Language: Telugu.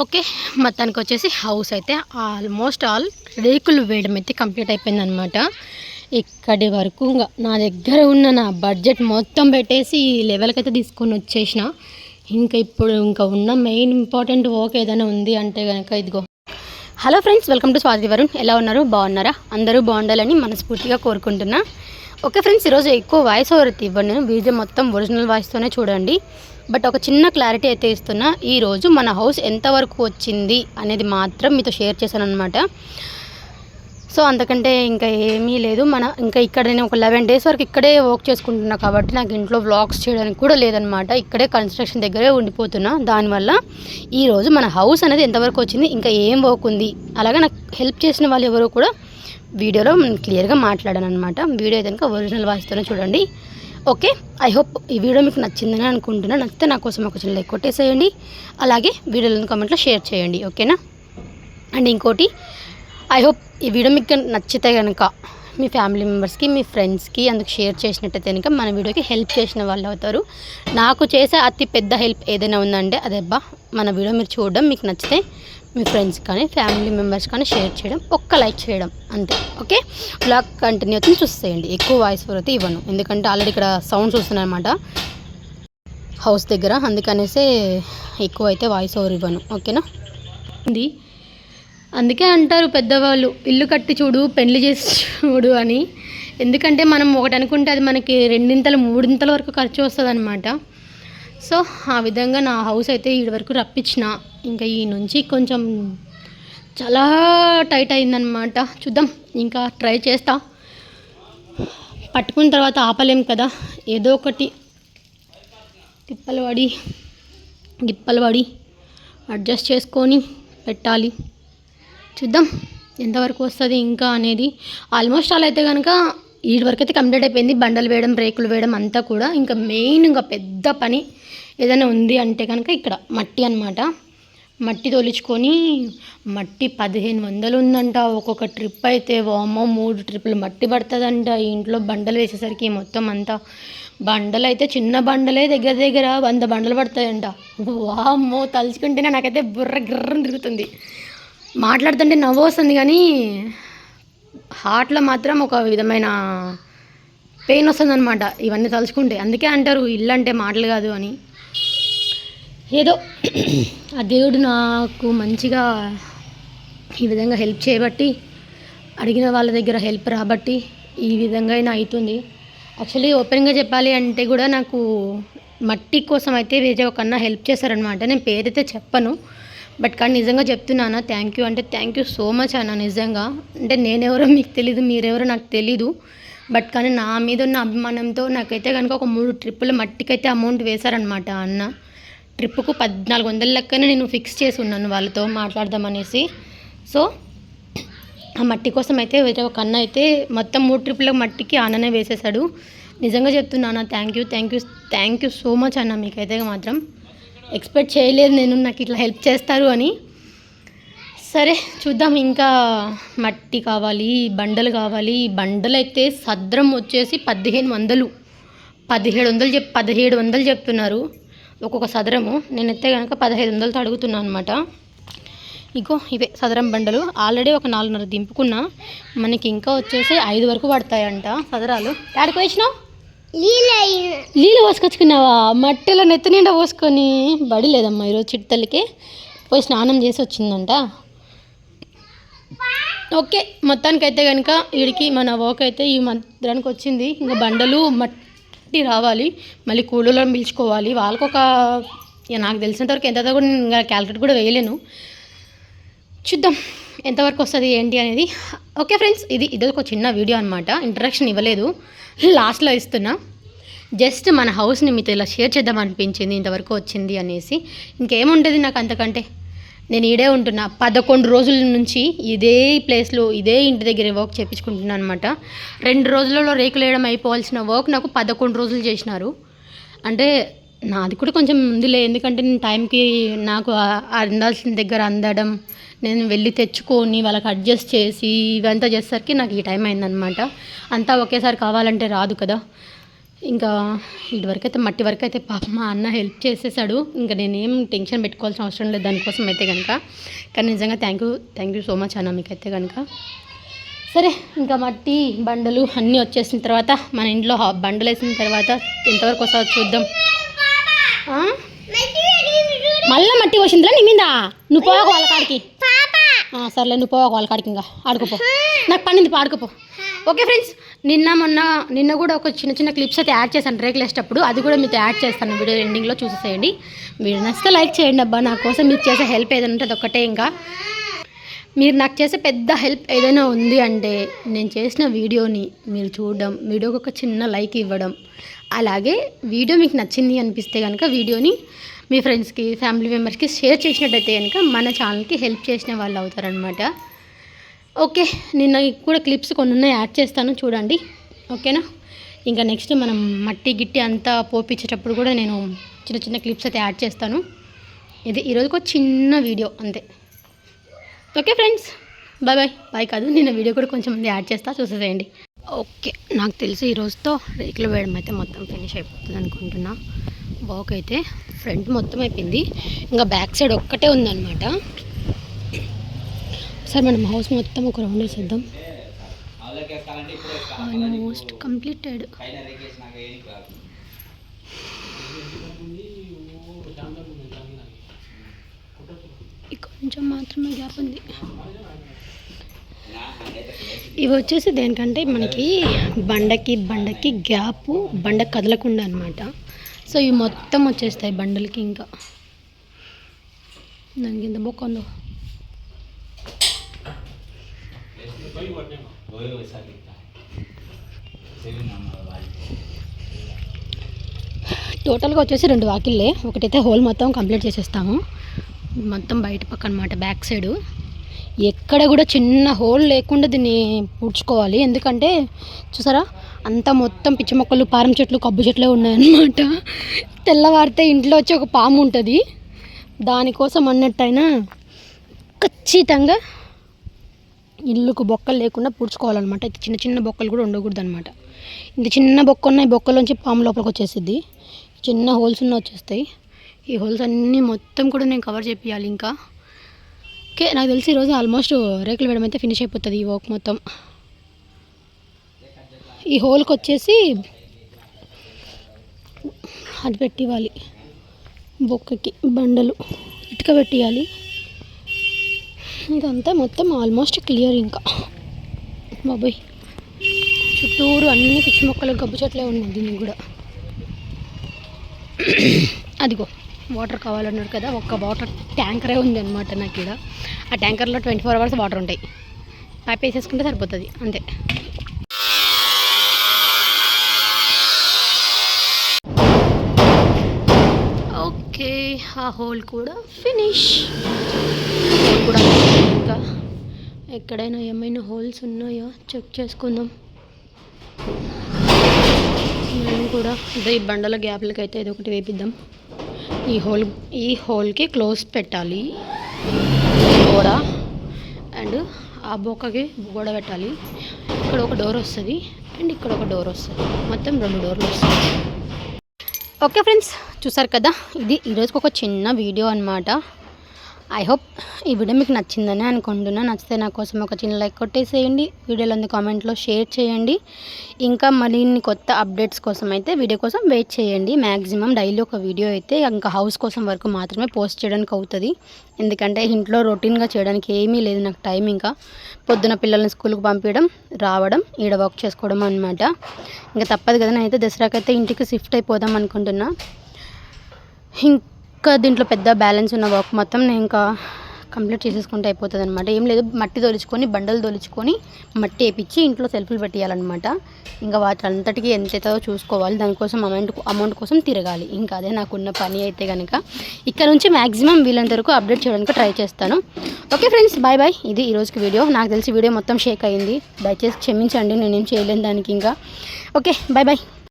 ఓకే మొత్తానికి వచ్చేసి హౌస్ అయితే ఆల్మోస్ట్ ఆల్ రేకులు వేయడం అయితే కంప్లీట్ అయిపోయిందనమాట ఇక్కడి వరకు ఇంకా నా దగ్గర ఉన్న నా బడ్జెట్ మొత్తం పెట్టేసి ఈ లెవెల్కి అయితే తీసుకొని వచ్చేసిన. ఇంకా ఇప్పుడు ఇంకా ఉన్న మెయిన్ ఇంపార్టెంట్ వర్క్ ఏదైనా ఉంది అంటే కనుక ఇదిగో. Hello friends welcome to Swathi Varun ఎలా ఉన్నారు? బాగున్నారా? అందరూ బాగుండాలని మనస్ఫూర్తిగా కోరుకుంటున్నా. ఓకే ఫ్రెండ్స్ ఈరోజు ఎక్కువ వాయిస్ ఓవర్ అయితే ఇవ్వండి వీడియో మొత్తం ఒరిజినల్ వాయిస్తోనే చూడండి. బట్ ఒక చిన్న క్లారిటీ అయితే ఇస్తున్నా ఈరోజు మన హౌస్ ఎంతవరకు వచ్చింది అనేది మాత్రం మీతో షేర్ చేశాను అనమాట సో అంతకంటే ఇంకా ఏమీ లేదు. మన ఇంకా ఇక్కడ నేను ఒక లెవెన్ డేస్ వరకు ఇక్కడే వర్క్ చేసుకుంటున్నా కాబట్టి నాకు ఇంట్లో వ్లాగ్స్ చేయడానికి కూడా లేదనమాట ఇక్కడే కన్స్ట్రక్షన్ దగ్గరే ఉండిపోతున్నా. దానివల్ల ఈరోజు మన హౌస్ అనేది ఎంతవరకు వచ్చింది ఇంకా ఏం వర్క్ ఉంది అలాగే నాకు హెల్ప్ చేసిన వాళ్ళు ఎవరో కూడా వీడియోలో క్లియర్గా మాట్లాడాను అనమాట వీడియో కనుక ఒరిజినల్ వాయిస్తోనే చూడండి. ఓకే ఐ హోప్ ఈ వీడియో మీకు నచ్చిందని అనుకుంటున్నా. నచ్చితే నా కోసం ఒక చిన్న లైక్ కొట్టేసేయండి. అలాగే వీడియోలను కామెంట్లో షేర్ చేయండి ఓకేనా అండ్ ఇంకోటి ఐ హోప్ ఈ వీడియో మీకు నచ్చితే కనుక మీ ఫ్యామిలీ మెంబర్స్కి మీ ఫ్రెండ్స్కి అందుకు షేర్ చేసినట్టయితే కనుక మన వీడియోకి హెల్ప్ చేసిన వాళ్ళు అవుతారు. నాకు చేసే అతి పెద్ద హెల్ప్ ఏదైనా ఉందంటే అదేబ్బా మన వీడియో మీరు చూడడం మీకు నచ్చితే మీ ఫ్రెండ్స్ కానీ ఫ్యామిలీ మెంబర్స్ కానీ షేర్ చేయడం ఒక్క లైక్ చేయడం అంతే ఓకే బ్లాగ్ కంటిన్యూ అవుతుంది చూసేయండి. ఎక్కువ వాయిస్ ఓవర్ అయితే ఇవ్వను. ఎందుకంటే ఆల్రెడీ ఇక్కడ సౌండ్స్ వస్తున్నాయి అనమాట హౌస్ దగ్గర అందుకనేసే ఎక్కువ అయితే వాయిస్ ఓవర్ ఇవ్వను ఓకేనా ఇది అందుకే అంటారు పెద్దవాళ్ళు ఇల్లు కట్టి చూడు పెళ్ళి చేసి చూడు అని. ఎందుకంటే మనం ఒకటి అనుకుంటే అది మనకి రెండింతలు మూడింతల వరకు ఖర్చు వస్తుంది అనమాట సో ఆ విధంగా నా హౌస్ అయితే ఈ వరకు రప్పించిన. ఇంకా ఈ నుంచి కొంచెం చాలా టైట్ అయిందనమాట చూద్దాం ఇంకా ట్రై చేస్తా. పట్టుకున్న తర్వాత ఆపలేం కదా? ఏదో ఒకటి. తిప్పలు పడి గిప్పలు పడి అడ్జస్ట్ చేసుకొని పెట్టాలి. చూద్దాం ఎంతవరకు వస్తుంది ఇంకా అనేది. ఆల్మోస్ట్ అలా అయితే కనుక ఈ వరకు అయితే కంప్లీట్ అయిపోయింది. బండలు వేయడం రేకులు వేయడం అంతా కూడా. ఇంకా మెయిన్ ఇంకా పెద్ద పని. ఏదైనా ఉంది అంటే కనుక ఇక్కడ మట్టి అనమాట మట్టి తోలించుకొని మట్టి పదిహేను వందలు ఉందంట. ఒక్కొక్క ట్రిప్ అయితే వామో మూడు ట్రిప్పులు మట్టి పడుతుందంట. ఇంట్లో బండలు వేసేసరికి మొత్తం అంతా బండలు అయితే చిన్న బండలే దగ్గర దగ్గర వంద బండలు పడతాయంట. వామ్మో తలుచుకుంటేనే నాకైతే బుర్ర గిర్రం తిరుగుతుంది. మాట్లాడుతుంటే నవ్వు వస్తుంది కానీ హార్ట్లో మాత్రం ఒక విధమైన పెయిన్ వస్తుంది అనమాట ఇవన్నీ తలుచుకుంటే. అందుకే అంటారు ఇల్లు అంటే మాటలు కాదు అని. ఏదో ఆ దేవుడు నాకు మంచిగా ఈ విధంగా హెల్ప్ చేయబట్టి అడిగిన వాళ్ళ దగ్గర హెల్ప్ రాబట్టి ఈ విధంగా అయినా అవుతుంది యాక్చువల్లీ ఓపెన్గా చెప్పాలి అంటే కూడా నాకు మట్టి కోసం అయితే వేరే ఒక అన్న హెల్ప్ చేశారనమాట నేను పేరైతే చెప్పను బట్ కానీ నిజంగా చెప్తున్నానా థ్యాంక్ యూ అంటే థ్యాంక్ యూ సో మచ్ అన్న నిజంగా. అంటే నేనెవరో మీకు తెలీదు మీరెవరో నాకు తెలీదు బట్ కానీ నా మీద ఉన్న అభిమానంతో నాకైతే కనుక ఒక మూడు ట్రిప్పుల మట్టికైతే అమౌంట్ వేశారనమాట అన్న. ట్రిప్పుకు పద్నాలుగు వందల లెక్కనే నేను ఫిక్స్ చేసి ఉన్నాను వాళ్ళతో మాట్లాడదామనేసి. సో ఆ మట్టి కోసం అయితే వేరే ఒక అన్న అయితే మొత్తం మూడు ట్రిప్పుల మట్టికి అన్ననే వేసేసాడు నిజంగా చెప్తున్నాను thank you thank you thank you so much అన్న మీకైతే మాత్రం. ఎక్స్పెక్ట్ చేయలేదు నేను నాకు ఇట్లా హెల్ప్ చేస్తారు అని. సరే చూద్దాం ఇంకా మట్టి కావాలి బండలు కావాలి. బండలు అయితే సద్రం వచ్చేసి పదిహేను వందలు. పదిహేడు వందలు చెప్ పదిహేడు వందలు చెప్తున్నారు. ఒక్కొక్క సదరము నేనైతే కనుక పదహైదు వందలతో అడుగుతున్నాను అనమాట ఇగో ఇవే సదరం బండలు. ఆల్రెడీ ఒక నాలుగున్నర దింపుకున్నా మనకి ఇంకా వచ్చేసి ఐదు వరకు పడతాయంట సదరాలు. డాడీకి వచ్చినావు నీళ్ళు పోసుకొచ్చుకున్నావా? మట్టిలో నెత్తి నిండా పోసుకొని బడి లేదమ్మా ఈరోజు చిట్టలికి పోయి స్నానం చేసి వచ్చిందంట. ఓకే మొత్తానికి అయితే కనుక వీడికి మన వర్క్ అయితే ఈ మంత్రానికి వచ్చింది. ఇంకా బండలు మట్టి రావాలి మళ్ళీ కూలీలను పిలుచుకోవాలి. వాళ్ళకు ఒక ఇక నాకు తెలిసినంతవరకు ఎంత కూడా నేను క్యాలిక్యులేట్ కూడా వేయలేను. చూద్దాం ఎంతవరకు వస్తుంది ఏంటి అనేది. ఓకే ఫ్రెండ్స్ ఇది ఇది ఒక చిన్న వీడియో అనమాట ఇంట్రడక్షన్ ఇవ్వలేదు. లాస్ట్లో ఇస్తున్నా. జస్ట్ మన హౌస్ని మీతో ఇలా షేర్ చేద్దాం అనిపించింది ఇంతవరకు వచ్చింది అనేసి. ఇంకేముంటుంది నాకు అంతకంటే? నేను ఈడే ఉంటున్నా. పదకొండు రోజుల నుంచి ఇదే ప్లేస్లో ఇదే ఇంటి దగ్గర వర్క్ చేయించుకుంటున్నాను అనమాట రెండు రోజులలో రేకులు వేయడం అయిపోవాల్సిన వర్క్ నాకు పదకొండు రోజులు చేసినారు. అంటే నాది కూడా కొంచెం ముందులే ఎందుకంటే నేను టైంకి నాకు అందాల్సిన దగ్గర అందడం నేను వెళ్ళి తెచ్చుకొని వాళ్ళకి అడ్జస్ట్ చేసి ఇవంతా చేసేసరికి నాకు ఈ టైం అయిందనమాట అంతా ఒకేసారి కావాలంటే రాదు కదా. ఇంకా ఇటువరకు అయితే మట్టి వరకు అయితే పాప మా అన్న హెల్ప్ చేసేసాడు. ఇంకా నేనేం టెన్షన్ పెట్టుకోవాల్సిన అవసరం లేదు దానికోసం అయితే కనుక కానీ నిజంగా thank you thank you so much అన్న మీకైతే కనుక సరే ఇంకా మట్టి బండలు అన్నీ వచ్చేసిన తర్వాత మన ఇంట్లో బండలు వేసిన తర్వాత ఎంతవరకు వస్తుందో చూద్దాం? మళ్ళా మట్టి పోసిందిరా నీ మీద? నువ్వు పోవాకు వాళ్ళ కాడికి. సర్లే నువ్వు పోవాకు వాళ్ళ కాడికి ఇంకా. ఆడుకోపో. నాకు పనింది పాడుకోపో ఓకే ఫ్రెండ్స్ నిన్న మొన్న నిన్న కూడా ఒక చిన్న చిన్న క్లిప్స్ అయితే యాడ్ చేశాను రేకులు వేసేటప్పుడు అది కూడా మీతో యాడ్ చేస్తాను వీడియో ఎండింగ్లో చూసేసేయండి. మీరు నచ్చితే లైక్ చేయండి అబ్బా. నా కోసం మీరు చేసే హెల్ప్ ఏదైనా ఉంటే ఒకటే ఇంకా. మీరు నాకు చేసే పెద్ద హెల్ప్ ఏదైనా ఉంది అంటే నేను చేసిన వీడియోని మీరు చూడడం వీడియోకి ఒక చిన్న లైక్ ఇవ్వడం. అలాగే వీడియో మీకు నచ్చింది అనిపిస్తే కనుక వీడియోని మీ ఫ్రెండ్స్కి ఫ్యామిలీ మెంబర్స్కి షేర్ చేసినట్టయితే కనుక మన ఛానల్కి హెల్ప్ చేసిన వాళ్ళు అవుతారనమాట ఓకే నిన్న కూడా క్లిప్స్ కొన్ని ఉన్నాయి యాడ్ చేస్తాను చూడండి. ఓకేనా? ఇంకా నెక్స్ట్ మనం మట్టి గిట్టి అంతా పోపించేటప్పుడు కూడా నేను చిన్న చిన్న క్లిప్స్ అయితే యాడ్ చేస్తాను. ఇది ఈరోజుకి ఒక చిన్న వీడియో అంతే. Okay friends. Bye bye. Bye కాదు నేను వీడియో కూడా కొంచెం మంది యాడ్ చేస్తా చూసేసేయండి. ఓకే నాకు తెలిసి ఈరోజుతో రేకులు వేయడం అయితే మొత్తం ఫినిష్ అయిపోతుంది అనుకుంటున్నా. బాక్ అయితే ఫ్రంట్ మొత్తం అయిపోయింది. ఇంకా బ్యాక్ సైడ్ ఒక్కటే ఉందన్నమాట. సార్ మనం హౌస్ మొత్తం ఒక రౌండ్ వేసేద్దాం. ఆల్మోస్ట్ కంప్లీటెడ్ కొంచెం మాత్రమే గ్యాప్ ఉంది. ఇవి వచ్చేసి దేనికంటే మనకి బండకి బండకి గ్యాప్ బండ కదలకుండా అనమాట సో ఇవి మొత్తం వచ్చేస్తాయి బండలకి ఇంకా. దానికి ఎంత బొక్క ఉందో. టోటల్గా వచ్చేసి రెండు వాకిళ్ళే. ఒకటైతే హోల్ మొత్తం కంప్లీట్ చేసేస్తాము. మొత్తం బయట పక్క అనమాట బ్యాక్ సైడ్ ఎక్కడ కూడా చిన్న హోల్ లేకుండా దీన్ని పూడ్చుకోవాలి. ఎందుకంటే చూసారా? అంతా మొత్తం పిచ్చి మొక్కలు పారం చెట్లు కబ్బు చెట్లే ఉన్నాయన్నమాట. తెల్లవారితే ఇంట్లో వచ్చి ఒక పాము ఉంటుంది. దానికోసం అన్నట్టయినా ఖచ్చితంగా ఇల్లుకు బొక్కలు లేకుండా పూడ్చుకోవాలన్నమాట. అయితే చిన్న చిన్న బొక్కలు కూడా ఉండకూడదు అనమాట ఇంత చిన్న బొక్క ఉన్నాయి బొక్కలోంచి పాము లోపలికి వచ్చేసిద్ది. చిన్న హోల్స్ ఉన్న వచ్చేస్తాయి. ఈ హోల్స్ అన్నీ మొత్తం కూడా నేను కవర్ చేపియాలి ఇంకా. ఓకే నాకు తెలిసి ఈరోజు ఆల్మోస్ట్ రేకులు వేయడం అయితే ఫినిష్ అయిపోతుంది ఈ వర్క్ మొత్తం. ఈ హోల్కి వచ్చేసి అది పెట్టివ్వాలి. బొక్కకి బండలు ఇటుక పెట్టియాలి ఇదంతా మొత్తం ఆల్మోస్ట్ క్లియర్ ఇంకా. బాబోయ్. చుట్టూరు అన్ని పిచ్చి మొక్కలు గబ్బు చెట్లే ఉన్నాయి దీనికి కూడా. అదిగో వాటర్ కావాలన్నారు కదా ఒక్క వాటర్ ట్యాంకరే ఉంది అనమాట నాకు ఇక్కడ ఆ ట్యాంకర్లో ట్వంటీ ఫోర్ అవర్స్ వాటర్ ఉంటాయి. పైప్ వేసేసుకుంటే సరిపోతుంది అంతే. ఓకే ఆ హోల్ కూడా ఫినిష్ హోల్ కూడా ఇంకా ఎక్కడైనా ఏమైనా హోల్స్ ఉన్నాయో? చెక్ చేసుకుందాం. మేము కూడా ఇదే ఈ బండల గ్యాప్లకి అయితే ఇది ఒకటి వేపిద్దాం. ఈ హోల్ ఈ హోల్కి క్లోజ్ పెట్టాలి. గోడ అండ్ ఆ బొక్కకి గోడ పెట్టాలి. ఇక్కడ ఒక డోర్ వస్తుంది అండ్ ఇక్కడ ఒక డోర్ వస్తుంది. మొత్తం రెండు డోర్లు వస్తాయి. ఓకే ఫ్రెండ్స్ చూసారు కదా? ఇది ఈరోజుకి ఒక చిన్న వీడియో అనమాట ఐ హోప్ ఈ వీడియో మీకు నచ్చిందని అనుకుంటున్నా. నచ్చితే నా కోసం ఒక చిన్న లైక్ కొట్టేసేయండి. వీడియోలో ఉంది కామెంట్లో షేర్ చేయండి. ఇంకా మరిన్ని కొత్త అప్డేట్స్ కోసం అయితే వీడియో కోసం వెయిట్ చేయండి. మ్యాక్సిమం డైలీ ఒక వీడియో అయితే ఇంకా హౌస్ కోసం వరకు మాత్రమే పోస్ట్ చేయడానికి అవుతుంది. ఎందుకంటే ఇంట్లో రొటీన్గా చేయడానికి ఏమీ లేదు. నాకు టైం ఇంకా పొద్దున పిల్లల్ని స్కూల్కి పంపించడం రావడం ఈడ వర్క్ చేసుకోవడం అనమాట ఇంకా తప్పదు కదా. నేనైతే దసరాకైతే ఇంటికి షిఫ్ట్ అయిపోదాం అనుకుంటున్నా. ఇంకా దీంట్లో పెద్ద బ్యాలెన్స్ ఉన్న వర్క్ మొత్తం నేను ఇంకా కంప్లీట్ చేసేసుకుంటే అయిపోతుంది అనమాట ఏం లేదు మట్టి తొలుచుకొని బండలు తొలుచుకొని మట్టి వేపించి ఇంట్లో సెల్ఫ్లు పెట్టేయాలన్నమాట. ఇంకా వాటి అంతటికీ ఎంత అవుతుందో చూసుకోవాలి. దానికోసం అమౌంట్ అమౌంట్ కోసం తిరగాలి. ఇంకా అదే నాకున్న పని అయితే కనుక ఇక్కడ నుంచి మ్యాక్సిమం వీలంత వరకు అప్డేట్ చేయడానికి ట్రై చేస్తాను. ఓకే ఫ్రెండ్స్ బాయ్ బాయ్ ఇది ఈరోజుకి వీడియో నాకు తెలిసి వీడియో మొత్తం షేక్ అయింది. దయచేసి క్షమించండి నేనేం చేయలేను దానికి ఇంకా. Okay bye bye